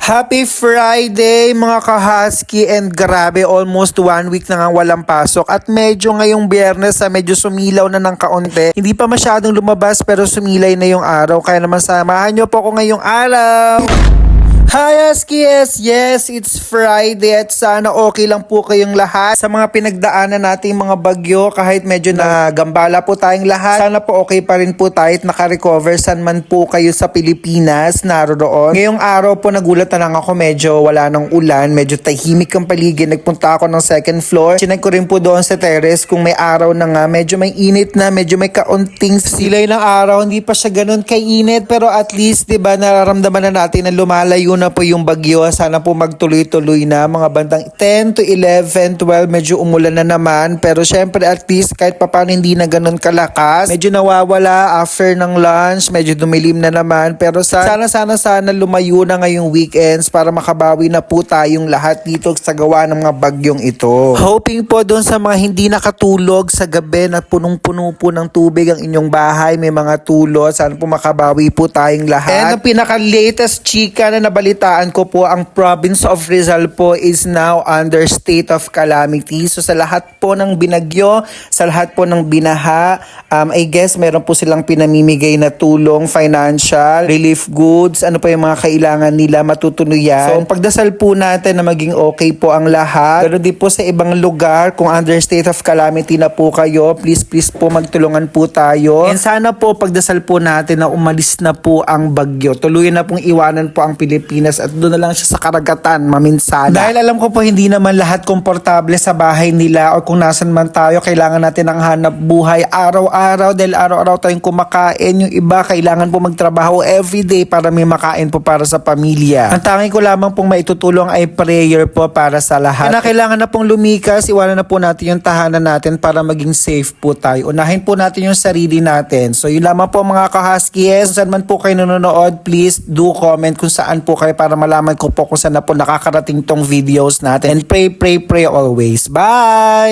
Happy Friday mga ka-husky and grabe almost one week na nga walang pasok at medyo ngayong biyernes sa medyo sumilaw na ng kaunti. Hindi pa masyadong lumabas pero sumilay na yung araw kaya naman samahan nyo po ako ngayong araw. Hi Huskies! Yes, it's Friday at sana okay lang po kayong lahat sa mga pinagdaanan nating mga bagyo kahit medyo nagambala po tayong lahat. Sana po okay pa rin po tayo at nakarecover saan man po kayo sa Pilipinas naroon. Ngayong araw po nagulat na lang ako medyo wala ng ulan, medyo tahimik ang paligid. Nagpunta ako ng second floor. Chinek ko rin po doon sa terrace kung may araw na nga. Medyo may init na, medyo may kaunting silay ng araw. Hindi pa siya ganun kainit pero at least 'di ba nararamdaman na natin na lumalayo na po yung bagyo. Sana po magtuloy-tuloy na mga bandang 10 to 11, 12 medyo umulan na naman pero syempre at least kahit papaano hindi na ganun kalakas. Medyo nawawala after ng lunch, medyo dumilim na naman pero sa- sana sana sana lumayo na ngayong weekends para makabawi na po tayong lahat dito sa gawa ng mga bagyong ito. Hoping po doon sa mga hindi nakatulog sa gabi na punong-puno po ng tubig ang inyong bahay, may mga tulo, sana po makabawi po tayong lahat. And ang pinaka-latest chika na nabalitaan ko po, ang province of Rizal po is now under state of calamity. So sa lahat po ng binagyo, sa lahat po ng binaha, um, I guess meron po silang pinamimigay na tulong, financial, relief goods, ano pa yung mga kailangan nila matutunuyan. So pagdasal po natin na maging okay po ang lahat. Pero di po sa ibang lugar, kung under state of calamity na po kayo, please please po magtulungan po tayo. And sana po pagdasal po natin na umalis na po ang bagyo. Tuluyan na pong iwanan po ang Pilipinas at doon na lang siya sa karagatan, maminsana. Dahil alam ko po hindi naman lahat komportable sa bahay nila o kung nasan man tayo, kailangan natin ang hanap buhay araw-araw dahil araw-araw tayong kumakain. Yung iba, kailangan po magtrabaho everyday para may makain po para sa pamilya. Ang tanging ko lamang pong maitutulong ay prayer po para sa lahat. Kaya na kailangan na pong lumikas, iwanan na po natin yung tahanan natin para maging safe po tayo. Unahin po natin yung sarili natin. So yun lamang po mga ka-huskies. Kung saan man po kayo nanonood, please do comment kung saan po kayo para malaman ko po kung saan na po nakakarating tong videos natin. And pray, pray, pray always. Bye!